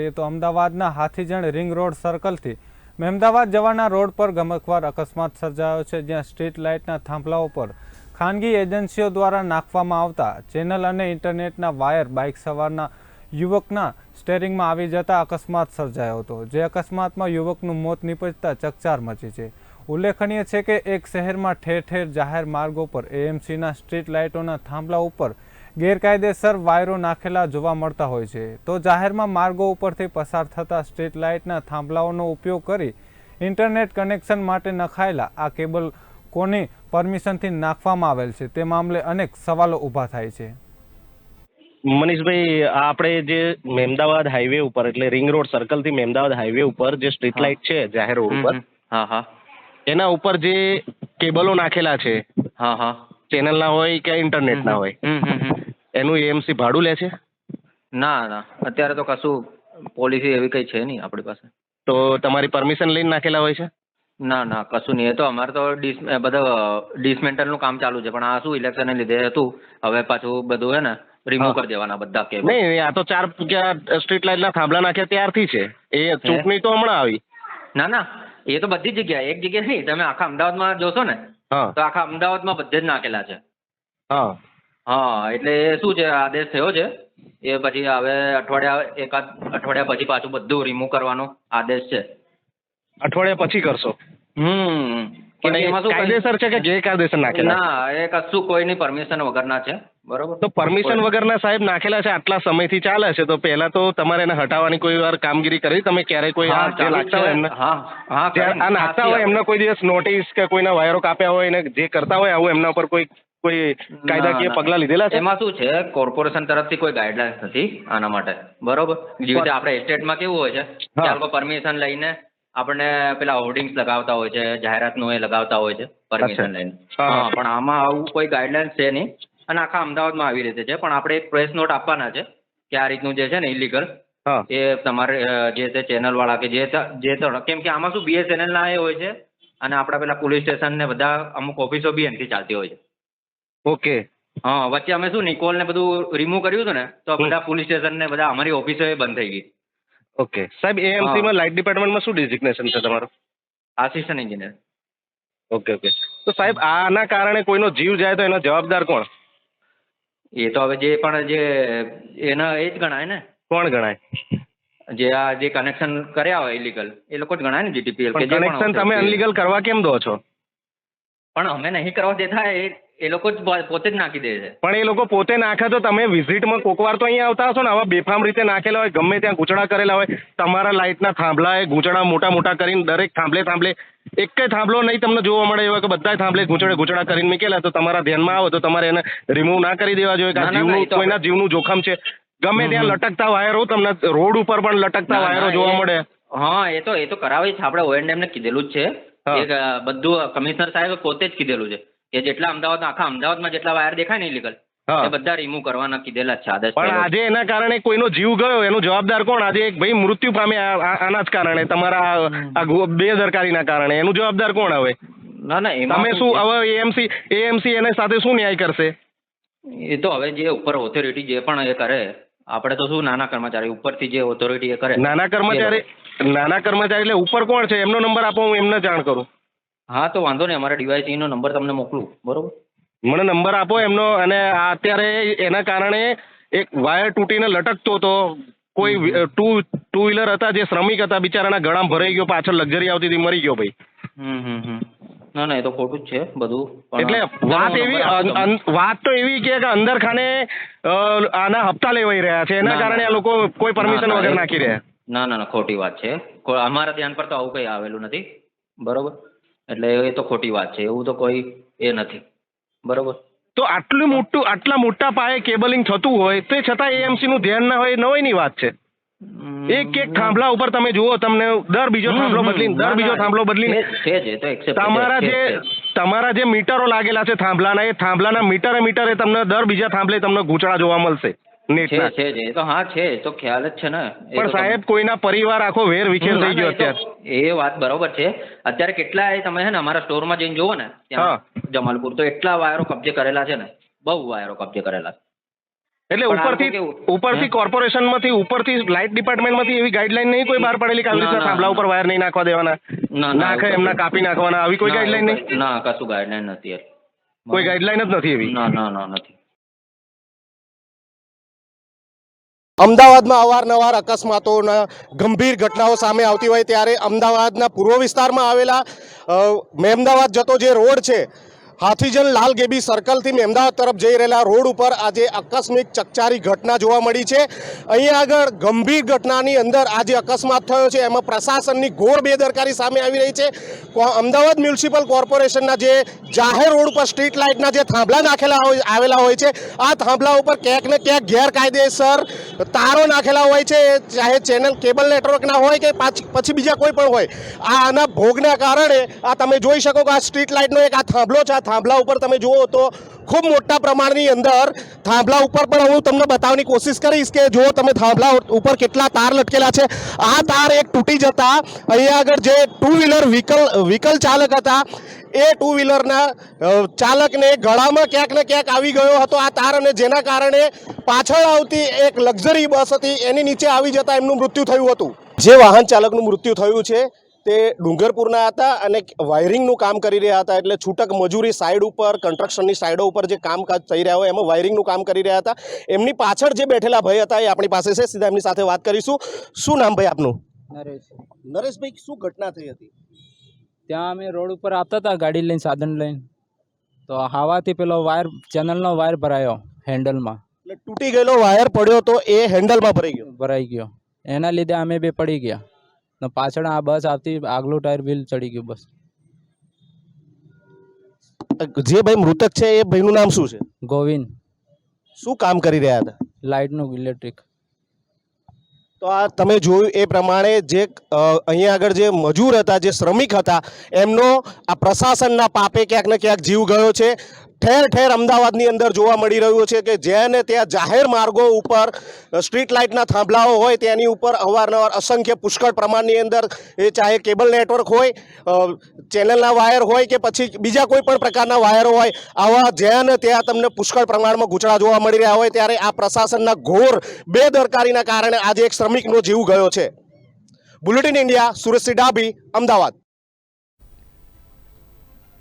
કરીએ તો અમદાવાદના હાથીજણ રિંગ રોડ સર્કલથી મહેમદાવાદ જવાના રોડ પર ગમકવાર અકસ્માત સર્જાયો છે, જ્યાં સ્ટ્રીટ લાઇટના થાંભલાઓ પર ખાનગી એજન્સીઓ દ્વારા નાખવામાં આવતા ચેનલ અને ઇન્ટરનેટના વાયર બાઇક સવારના યુવકના સ્ટેરિંગમાં આવી જતા અકસ્માત સર્જાયો હતો, જે અકસ્માતમાં યુવકનું મોત નીપજતા ચકચાર મચી છે. ઉલ્લેખનીય છે કે એક શહેરમાં ઠેર ઠેર જાહેર માર્ગો પર એએમસીના સ્ટ્રીટ લાઇટોના થાંભલા ઉપર ગેરકાયદેસર વાયરો નાખેલા જોવા મળતા હોય છે. તો જાહેરમાં માર્ગો ઉપરથી પસાર થતા સ્ટ્રીટ લાઇટના થાંભલાઓનો ઉપયોગ કરી ઇન્ટરનેટ કનેક્શન માટે નખાયેલા આ કેબલ કોની પરમિશનથી નાખવામાં આવેલ છે તે મામલે અનેક સવાલો ઊભા થાય છે. મનીષભાઈ આ આપણે જે મહેમદાવાદ હાઈવે ઉપર એટલે રિંગ રોડ સર્કલથી મહેમદાવાદ હાઈવે ઉપર જે સ્ટ્રીટ લાઇટ છે જાહેર રોડ ઉપર. હા હા. એના ઉપર જે કેબલો નાખેલા છે હા હા. ચેનલના હોય કે ઇન્ટરનેટના હોય. હમ, હમ, હમ. એનું એએમસી ભાડું લે છે? ના ના. અત્યારે તો કશું પોલિસી એવી કઈ છે નહીં આપણી પાસે. તો તમારી પરમિશન લઈને નાખેલા હોય છે? ના ના. કશું નહીં. એ તો અમારે તો ડિસ બધું ડિસમેન્ટલનું કામ ચાલુ છે. પણ આ શું ઇલેક્શનને લીધે હતું? હવે પાછું બધું હે ને રિમૂવ. કરી દેવાના બધા કે નહીં આ તો ચાર સ્ટ્રીટ લાઇટના થાંભલા નાખ્યા ત્યારથી છે. એ ચૂંટણી તો હમણાં આવી. ના ના. એ તો બધી જ જગ્યાએ. એક જગ્યાએ નહીં. તમે આખા અમદાવાદમાં જોશો ને તો આખા અમદાવાદમાં બધે જ નાખેલા છે. હા. હા એટલે એ શું છે આદેશ થયો છે? એ પછી હવે અઠવાડિયા એકાદ અઠવાડિયા પછી પાછું બધું રિમૂવ કરવાનો આદેશ છે. અઠવાડિયા પછી કરશો? હમ. કાયદેસર છે કે ગેરકાયદેસર નાખેલા? ના એ કશું કોઈની પરમિશન વગરના છે. બરોબર? તો પરમિશન વગરના સાહેબ નાખેલા છે આટલા સમયથી ચાલે છે તો પહેલા તો તમારે એને હટાવવાની કોઈ વાર કામગીરી કરી? તમે ક્યારે કોઈ આ નાખતા હોય. એમને? હા હા આ નાખતા હોય એમને કોઈ દિવસ નોટિસ કે કોઈના વાયરો કાપ્યા હોય ને જે કરતા હોય આવું એમના ઉપર કોઈ કોઈ કાયદાકીય પગલા લીધેલા છે? એમાં શું છે? કોર્પોરેશન તરફથી કોઈ ગાઈડલાઇન્સ નથી આના માટે. બરોબર? જેવી રીતે આપણે એસ્ટેટમાં કેવું હોય છે. કે લોકો પરમિશન લઈને આપણને પેલા હોર્ડિંગ્સ લગાવતા હોય છે જાહેરાતનું એ લગાવતા હોય છે પરમિશન લઈને. હા. પણ આમાં આવું કોઈ ગાઈડલાઇન્સ છે નહીં. અને આખા અમદાવાદમાં આવી રીતે છે. પણ આપણે એક પ્રેસ નોટ આપવાના છે કે આ રીતનું જે છે ને ઇલીગલ એ તમારે જે તે ચેનલ વાળા કે જે જે કેમ કે આમાં શું બીએસએનએલ ના એ હોય છે અને આપણા પેલા પોલીસ સ્ટેશન ને બધા અમુક ઓફિસો બી એનથી ચાલતી હોય છે. ઓકે. હા વચ્ચે અમે શું નિકોલ ને બધું રિમૂવ કર્યું હતું ને તો બધા પોલીસ સ્ટેશન ને બધા અમારી ઓફિસો એ બંધ થઈ ગઈ. ઓકે. સાહેબ એએમસી માં લાઇટ ડિપાર્ટમેન્ટમાં શું ડેઝિગ્નેશન છે તમારું? Assistant engineer okay okay. તો સાહેબ આના કારણે કોઈનો જીવ જાય તો એનો જવાબદાર કોણ? એ તો હવે જે પણ જે એના એ જ ગણાય ને. કોણ ગણાય? જે આ જે કનેક્શન કર્યા હોય ઇલીગલ એ લોકો જ ગણાય ને જીટીપીએલ કનેક્શન તમે અનલીગલ કરવા કેમ દો છો? પણ અમે નહીં કરવા દેતા એ એ લોકો જ પોતે જ નાખી દે છે. પણ એ લોકો પોતે નાખે તો તમે વિઝિટમાં કોક વાર તો અહીંયા આવતા હશો ને આવા બેફામ રીતે નાખેલા હોય ગમે ત્યાં ગૂંચડા કરેલા હોય તમારા લાઇટના થાંભલાએ ગૂંચડા મોટા મોટા કરીને દરેક થાંભલે થાંભલે એક થાંભલો નહીં તમને જોવા મળે એવા કે બધા થાંભલે ગૂંચડે ગૂંચડા કરીને મૂકેલા તો તમારા ધ્યાનમાં આવે તો તમારે એને રિમૂવ ના કરી દેવા જોઈએ કે જીવનું કોઈના જીવનું જોખમ છે. ગમે ત્યાં લટકતા વાયરો તમને રોડ ઉપર પણ લટકતા વાયરો જોવા મળે. હા એ તો એ તો કરાવી છે. આપણે ઓએનએમ ને કીધેલું જ છે. એક બધું કમિશનર સાહેબ પોતે જ કીધેલું છે કે જેટલા અમદાવાદ આખા અમદાવાદમાં જેટલા વાયર દેખાય ને ઇલીગલ એ બધા રિમૂવ કરવાના કીધેલા છે આદેશ પણ આજે એના કારણે કોઈનો જીવ ગયો એનું જવાબદાર કોણ? આજે એક ભાઈ મૃત્યુ આ- આના જ કારણે તમારા આ- બેદરકારીના કારણે એનું જવાબદાર કોણ હવે? ના ના તમે શું હવે એએમસી એએમસી એને સાથે શું ન્યાય કરશે? એ તો હવે જે ઉપર ઓથોરિટી જે પણ એ કરે આપણે તો શું નાના કર્મચારી ઉપરથી જે ઓથોરિટી એ કરે નાના કર્મચારી નાના કર્મચારી એટલે ઉપર કોણ છે? એમનો નંબર આપો હું એમને જાણ કરું. હા તો વાંધો નહીં. અમારા ડીવાયસી નો નંબર તમને મોકલું. બરોબર? મને નંબર આપો એમનો અને આ અત્યારે એના કારણે એક વાયર તૂટીને લટકતો હતો કોઈ ટુ ટુ વ્હીલર હતા જે શ્રમિક હતા બિચારાના ગળામાં ભરાઈ ગયો પાછળ લક્ઝરી આવતી હતી મરી ગયો ભાઈ. હમ હમ હમ. ના ના એ તો ખોટું જ છે બધું. એટલે વાત એવી વાત તો એવી કે અંદર ખાને આના હપ્તા લેવાઈ રહ્યા છે. એના કારણે આ લોકો કોઈ પરમિશન વગર નાખી રહ્યા. ના ના ના ખોટી વાત છે. અમારા ધ્યાન પર તો આવું કંઈ આવેલું નથી. બરોબર? એટલે એ તો ખોટી વાત છે. એવું તો કોઈ એ નથી. બરોબર? તો આટલું મોટું આટલા મોટા પાયે કેબલિંગ થતું હોય તે છતાં એએમસી નું ધ્યાન ના હોય નવાઈની વાત છે. એક એક થાંભલા ઉપર તમે જુઓ તમને દર બીજો થાંભલો બદલીને દર બીજો થાંભલો બદલીને તમારા જે. તમારા જે મીટરો લાગેલા છે થાંભલાના એ થાંભલાના મીટરે મીટરે તમને દર બીજા થાંભલે તમને ગૂંચડા જોવા મળશે. નેટના છે જ તો હા છે. તો ખ્યાલ જ છે ને. પણ સાહેબ કોઈના પરિવાર આખો વેર વિખેર થઈ ગયો અત્યારે. એ વાત બરોબર છે. અત્યારે કેટલા તમે છે ને અમારા સ્ટોરમાં જઈને જોવો ને ત્યાં જમાલપુર તો એટલા વાયરો કબજે કરેલા છે ને. બહુ વાયરો કબજે કરેલા. એટલે ઉપરથી ઉપરથી કોર્પોરેશન કોર્પોરેશનમાંથી ઉપરથી લાઇટ ડિપાર્ટમેન્ટમાંથી એવી ગાઈડલાઈન નહીં કોઈ બહાર પડેલી કે આવી રીતના થાંભલા ઉપર વાયર નહીં નાખવા દેવાના? નાખે એમના કાપી નાખવાના? આવી કોઈ ગાઈડલાઈન નહીં? ના કશું ગાઈડલાઈન નથી કોઈ ગાઈડલાઈન જ નથી એવી? ના ના ના નથી. અમદાવાદમાં અવારનવાર અકસ્માતોના ગંભીર ઘટનાઓ સામે આવતી હોય ત્યારે અમદાવાદના પૂર્વ વિસ્તારમાં આવેલા અ, મહેમદાવાદ જતો જે રોડ છે હાથીજન લાલ ગેબી સર્કલથી મહેમદાવાદ તરફ જઈ રહેલા રોડ ઉપર આજે આકસ્મિક ચકચારી ઘટના જોવા મળી છે. અહીંયા આગળ ગંભીર ઘટનાની અંદર આજે અકસ્માત થયો છે. એમાં પ્રશાસનની ઘોર બેદરકારી સામે આવી રહી છે. અમદાવાદ મ્યુનિસિપલ કોર્પોરેશનના જે જાહેર રોડ ઉપર સ્ટ્રીટ લાઇટના જે થાંભલા નાખેલા આવેલા હોય છે આ થાંભલા ઉપર ક્યાંક ને ક્યાંક ગેરકાયદેસર તારો નાખેલા હોય છે, ચાહે ચેનલ કેબલ નેટવર્કના હોય કે પાછ- બીજા કોઈ પણ હોય, આ આના ભોગના કારણે આ તમે જોઈ શકો કે આ સ્ટ્રીટ લાઇટનો એક આ થાંભલો છે, આ થાંભલા ઉપર તમે જુઓ તો ખૂબ મોટા પ્રમાણની અંદર થાંભલા ઉપર પણ હું તમને બતાવવાની કોશિશ કરીશ કે જો તમે થાંભલા ઉપર કેટલા તાર લટકેલા છે. આ તાર એક તૂટી જતા, અહીંયા આગળ જે ટુ વ્હીલર વ્હીકલ વ્હીકલ ચાલક હતા એ ટુ વ્હીલરના ચાલકને ગળામાં ક્યાંક ને ક્યાંક આવી ગયો હતો. આ તાર અને જેના કારણે પાછળ આવતી એક લક્ઝરી બસ હતી એની નીચે આવી જતા એમનું મૃત્યુ થયું હતું. જે વાહન ચાલકનું મૃત્યુ થયું છે તે ડુંગરપુરના હતા અને વાયરિંગનું કામ કરી રહ્યા હતા. એટલે છૂટક મજૂરી સાઈડ ઉપર કન્સ્ટ્રક્શનની સાઈડો ઉપર જે કામકાજ થઈ રહ્યા હોય એમાં વાયરિંગનું કામ કરી રહ્યા હતા. એમની પાછળ જે બેઠેલા ભાઈ હતા એ આપણી પાસે છે. સીધા એમની સાથે વાત કરીશું. શું નામ ભાઈ આપનું? નરેશ. નરેશભાઈ શું ઘટના થઈ હતી? ત્યાં અમે રોડ ઉપર આવતા હતા ગાડી લઈને સાધન લઈને. તો હવાથી પેલો વાયર ચેનલનો વાયર ભરાયો હેન્ડલમાં એટલે તૂટી ગયેલો વાયર પડ્યો તો એ હેન્ડલમાં ભરાઈ ગયો? ભરાઈ ગયો. એના લીધે અમે બે પડી ગયા. ને પાછળ આ બસ આવતી આગલું ટાયર વ્હીલ ચડી ગયું બસ. જે ભાઈ મૃતક છે એ ભાઈનું નામ શું છે? ગોવિંદ. શું કામ કરી રહ્યા હતા? લાઇટનું ઇલેક્ટ્રિક તો આ તમે જોયું એ પ્રમાણે જે અહીંયા આગળ જે મજૂર હતા, જે શ્રમિક હતા, એમનો આ પ્રશાસનના પાપે ક્યાંક ને ક્યાંક જીવ ગયો છે. ઠેર ઠેર અમદાવાદની અંદર જોવા મળી રહ્યું છે કે જેને ત્યાં જાહેર માર્ગો ઉપર સ્ટ્રીટ લાઇટના થાંભલાઓ હોય તેની ઉપર અવારનવાર અસંખ્ય પુષ્કળ પ્રમાણની અંદર એ ચાહે કેબલ નેટવર્ક હોય ચેનલના વાયર હોય કે પછી બીજા કોઈ પણ પ્રકારના વાયરો હોય, આવા જ્યાં ત્યાં તમને પુષ્કળ પ્રમાણમાં ગૂંચળા જોવા મળી રહ્યા હોય ત્યારે આ પ્રશાસનના ઘોર બેદરકારીના કારણે આજે એક શ્રમિકનો જીવ ગયો છે. બુલેટિન ઇન્ડિયા સુરેશ ડાબી અમદાવાદ